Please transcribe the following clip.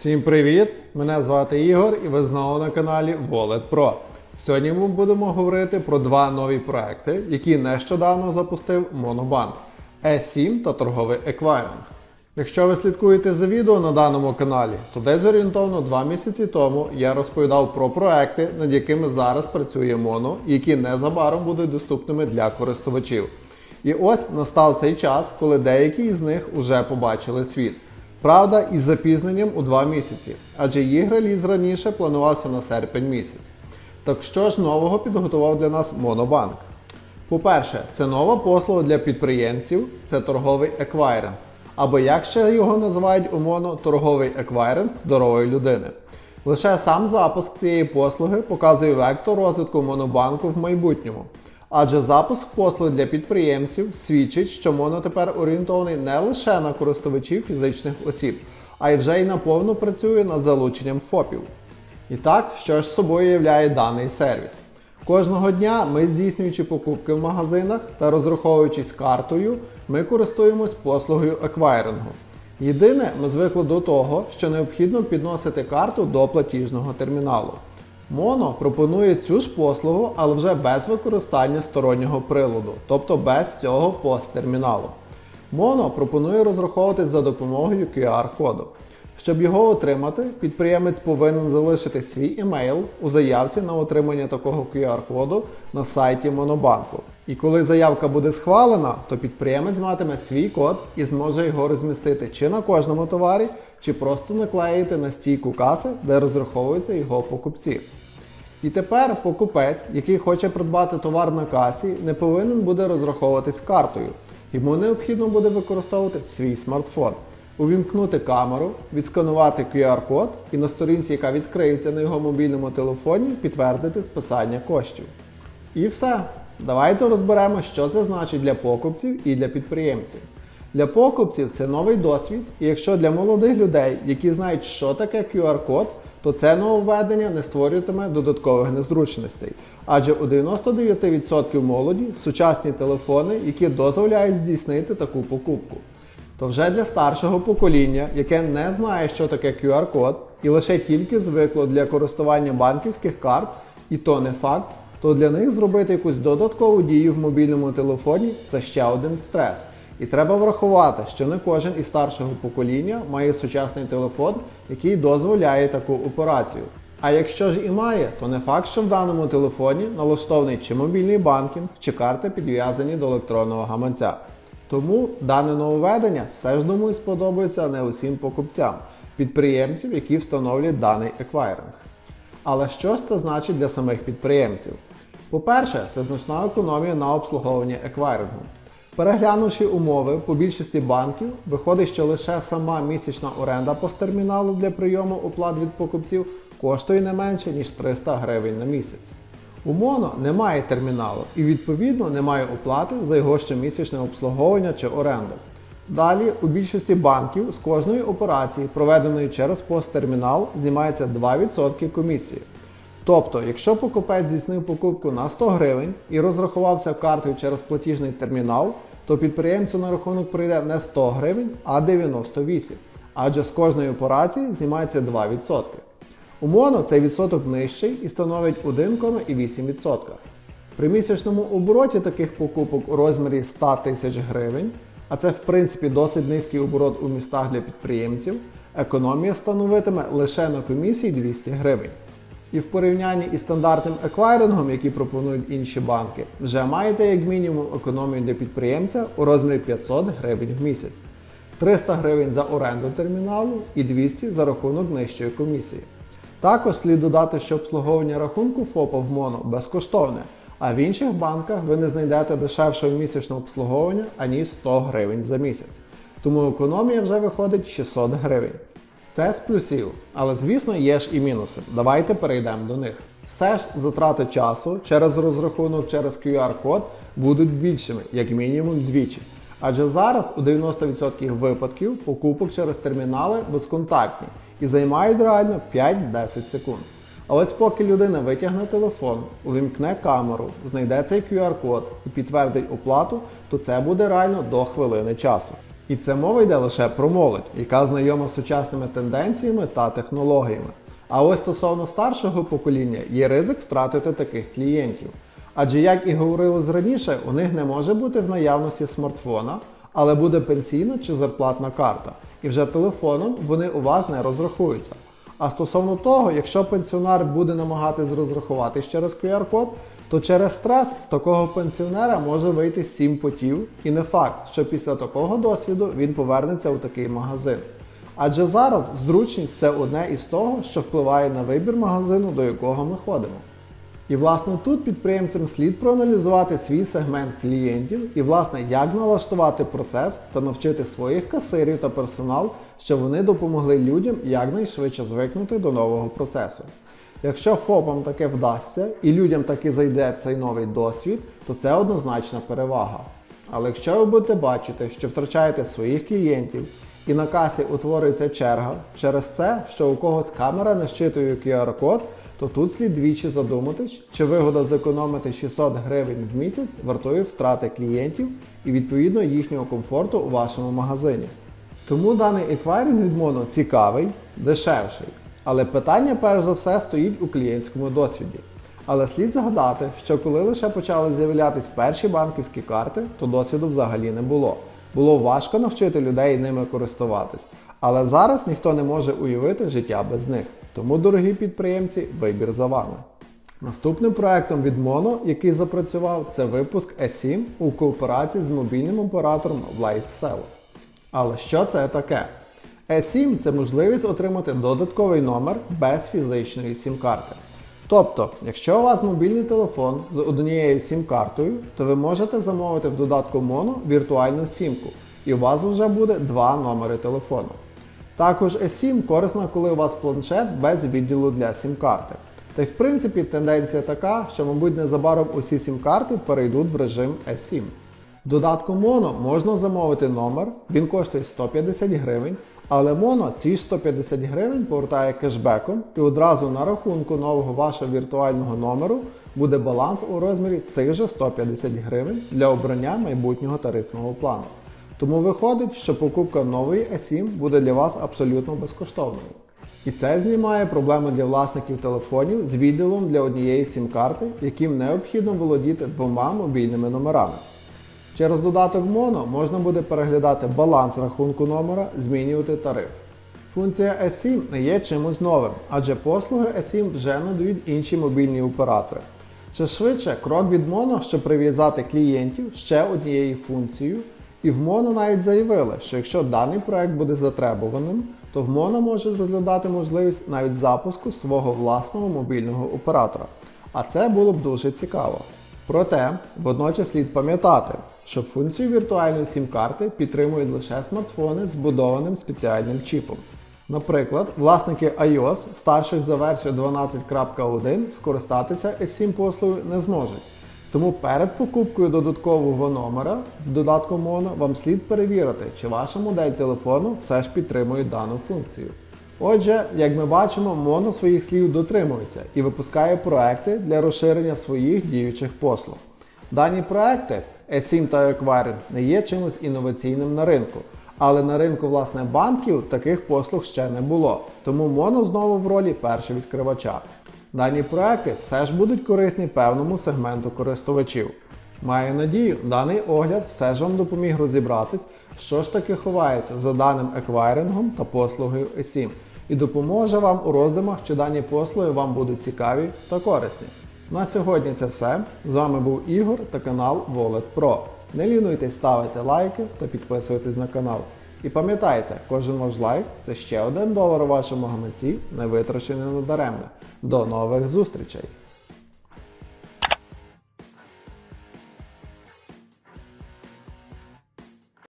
Всім привіт! Мене звати Ігор і ви знову на каналі Wallet Pro. Сьогодні ми будемо говорити про два нові проекти, які нещодавно запустив Monobank E7 та торговий еквайринг. Якщо ви слідкуєте за відео на даному каналі, то десь орієнтовно два місяці тому я розповідав про проекти, над якими зараз працює Моно, які незабаром будуть доступними для користувачів. І ось настав цей час, коли деякі із них уже побачили світ. Правда, із запізненням у два місяці, адже їх реліз раніше планувався на серпень місяць. Так що ж нового підготував для нас Монобанк? По-перше, це нова послуга для підприємців, це торговий еквайринг. Або як ще його називають у моно, торговий еквайринг здорової людини. Лише сам запуск цієї послуги показує вектор розвитку монобанку в майбутньому. Адже запуск послуг для підприємців свідчить, що моно тепер орієнтований не лише на користувачів фізичних осіб, а й вже й наповну працює над залученням ФОПів. І так, що ж собою являє даний сервіс? Кожного дня ми, здійснюючи покупки в магазинах та розраховуючись картою, ми користуємось послугою еквайрингу. Єдине, ми звикли до того, що необхідно підносити карту до платіжного терміналу. Моно пропонує цю ж послугу, але вже без використання стороннього приладу, тобто без цього посттерміналу. Моно пропонує розраховуватись за допомогою QR-коду. Щоб його отримати, підприємець повинен залишити свій емейл у заявці на отримання такого QR-коду на сайті Монобанку. І коли заявка буде схвалена, то підприємець матиме свій код і зможе його розмістити чи на кожному товарі, чи просто наклеїти на стійку каси, де розраховуються його покупці. І тепер покупець, який хоче придбати товар на касі, не повинен буде розраховуватись картою. Йому необхідно буде використовувати свій смартфон, увімкнути камеру, відсканувати QR-код і на сторінці, яка відкриється на його мобільному телефоні, підтвердити списання коштів. І все. Давайте розберемо, що це значить для покупців і для підприємців. Для покупців це новий досвід, і якщо для молодих людей, які знають, що таке QR-код, то це нововведення не створюватиме додаткових незручностей. Адже у 99% молоді сучасні телефони, які дозволяють здійснити таку покупку. То вже для старшого покоління, яке не знає, що таке QR-код, і лише тільки звикло для користування банківських карт, і то не факт, то для них зробити якусь додаткову дію в мобільному телефоні це ще один стрес. І треба врахувати, що не кожен із старшого покоління має сучасний телефон, який дозволяє таку операцію. А якщо ж і має, то не факт, що в даному телефоні налаштований чи мобільний банкінг, чи карти підв'язані до електронного гаманця. Тому дане нововведення все ж думаю сподобається не усім покупцям, підприємців, які встановлюють даний еквайринг. Але що ж це значить для самих підприємців? По-перше, це значна економія на обслуговування еквайрингу. Переглянувши умови по більшості банків, виходить, що лише сама місячна оренда посттерміналу для прийому оплат від покупців коштує не менше, ніж 300 гривень на місяць. У Моно немає терміналу і відповідно немає оплати за його щомісячне обслуговування чи оренду. Далі у більшості банків з кожної операції, проведеної через посттермінал, знімається 2% комісії. Тобто, якщо покупець здійснив покупку на 100 гривень і розрахувався картою через платіжний термінал, то підприємцю на рахунок прийде не 100 гривень, а 98, адже з кожної операції знімається 2%. У моно цей відсоток нижчий і становить 1,8%. При місячному обороті таких покупок у розмірі 100 тисяч гривень, а це в принципі досить низький оборот у містах для підприємців, економія становитиме лише на комісії 200 гривень. І в порівнянні із стандартним еквайрингом, який пропонують інші банки, вже маєте як мінімум економію для підприємця у розмірі 500 гривень в місяць, 300 гривень за оренду терміналу і 200 за рахунок нижчої комісії. Також слід додати, що обслуговування рахунку ФОПа в МОНО безкоштовне, а в інших банках ви не знайдете дешевшого місячного обслуговування аніж 100 гривень за місяць. Тому економія вже виходить 600 гривень. Це з плюсів, але звісно є ж і мінуси. Давайте перейдемо до них. Все ж затрати часу через розрахунок через QR-код будуть більшими, як мінімум вдвічі. Адже зараз у 90% випадків покупок через термінали безконтактні і займають реально 5-10 секунд. А ось поки людина витягне телефон, увімкне камеру, знайде цей QR-код і підтвердить оплату, то це буде реально до хвилини часу. І це мова йде лише про молодь, яка знайома з сучасними тенденціями та технологіями. А ось стосовно старшого покоління є ризик втратити таких клієнтів. Адже, як і говорилось раніше, у них не може бути в наявності смартфона, але буде пенсійна чи зарплатна карта. І вже телефоном вони у вас не розрахуються. А стосовно того, якщо пенсіонер буде намагатись розрахуватись через QR-код, то через стрес з такого пенсіонера може вийти 7 потів, і не факт, що після такого досвіду він повернеться у такий магазин. Адже зараз зручність це одне із того, що впливає на вибір магазину, до якого ми ходимо. І власне тут підприємцям слід проаналізувати свій сегмент клієнтів і, власне, як налаштувати процес та навчити своїх касирів та персонал, щоб вони допомогли людям якнайшвидше звикнути до нового процесу. Якщо ФОПам таке вдасться і людям таки зайде цей новий досвід, то це однозначна перевага. Але якщо ви будете бачити, що втрачаєте своїх клієнтів і на касі утворюється черга через це, що у когось камера не щитує QR-код, то тут слід двічі задуматись, чи вигода зекономити 600 гривень в місяць вартує втрати клієнтів і відповідно їхнього комфорту у вашому магазині. Тому даний еквайринг від Mono цікавий, дешевший. Але питання перш за все стоїть у клієнтському досвіді. Але слід згадати, що коли лише почали з'являтись перші банківські карти, то досвіду взагалі не було. Було важко навчити людей ними користуватись. Але зараз ніхто не може уявити життя без них. Тому, дорогі підприємці, вибір за вами. Наступним проектом від Mono, який запрацював, це випуск E7 у кооперації з мобільним оператором LifeSell. Але що це таке? E7 це можливість отримати додатковий номер без фізичної сім-карти. Тобто, якщо у вас мобільний телефон з однією сім-картою, то ви можете замовити в додатку Mono віртуальну сімку, і у вас вже буде два номери телефону. Також E7 корисна, коли у вас планшет без відділу для сім-карти. Та й в принципі тенденція така, що, мабуть, незабаром усі сім-карти перейдуть в режим E7. В додатку Mono можна замовити номер, він коштує 150 гривень, але Mono ці ж 150 гривень повертає кешбеком і одразу на рахунку нового вашого віртуального номеру буде баланс у розмірі цих же 150 гривень для обрання майбутнього тарифного плану. Тому виходить, що покупка нової E7 буде для вас абсолютно безкоштовною. І це знімає проблему для власників телефонів з відділом для однієї сім-карти, яким необхідно володіти двома мобільними номерами. Через додаток Mono можна буде переглядати баланс рахунку номера, змінювати тариф. Функція S7 не є чимось новим, адже послуги S7 вже надають інші мобільні оператори. Чи швидше крок від Mono, щоб прив'язати клієнтів ще однією функцією, і в Mono навіть заявили, що якщо даний проект буде затребуваним, то в Mono можуть розглядати можливість навіть запуску свого власного мобільного оператора. А це було б дуже цікаво. Проте, водночас слід пам'ятати, що функцію віртуальної сім-карти підтримують лише смартфони з збудованим спеціальним чіпом. Наприклад, власники iOS, старших за версію 12.1, скористатися S7 послугою не зможуть. Тому перед покупкою додаткового номера в додатку Mono вам слід перевірити, чи ваша модель телефону все ж підтримує дану функцію. Отже, як ми бачимо, Mono своїх слів дотримується і випускає проекти для розширення своїх діючих послуг. Дані проекти E7 та Acquiring не є чимось інноваційним на ринку, але на ринку власне банків таких послуг ще не було. Тому Mono знову в ролі першого відкривача. Дані проекти все ж будуть корисні певному сегменту користувачів. Маю надію, даний огляд все ж вам допоміг розібратись, що ж таки ховається за даним еквайрингом та послугою E7, і допоможе вам у роздумах, чи дані послуги вам будуть цікаві та корисні. На сьогодні це все. З вами був Ігор та канал Wallet Pro. Не лінуйтесь ставити лайки та підписуйтесь на канал. І пам'ятайте, кожен ваш лайк це ще один долар у вашому гаманці, не витрачений надаремно. До нових зустрічей!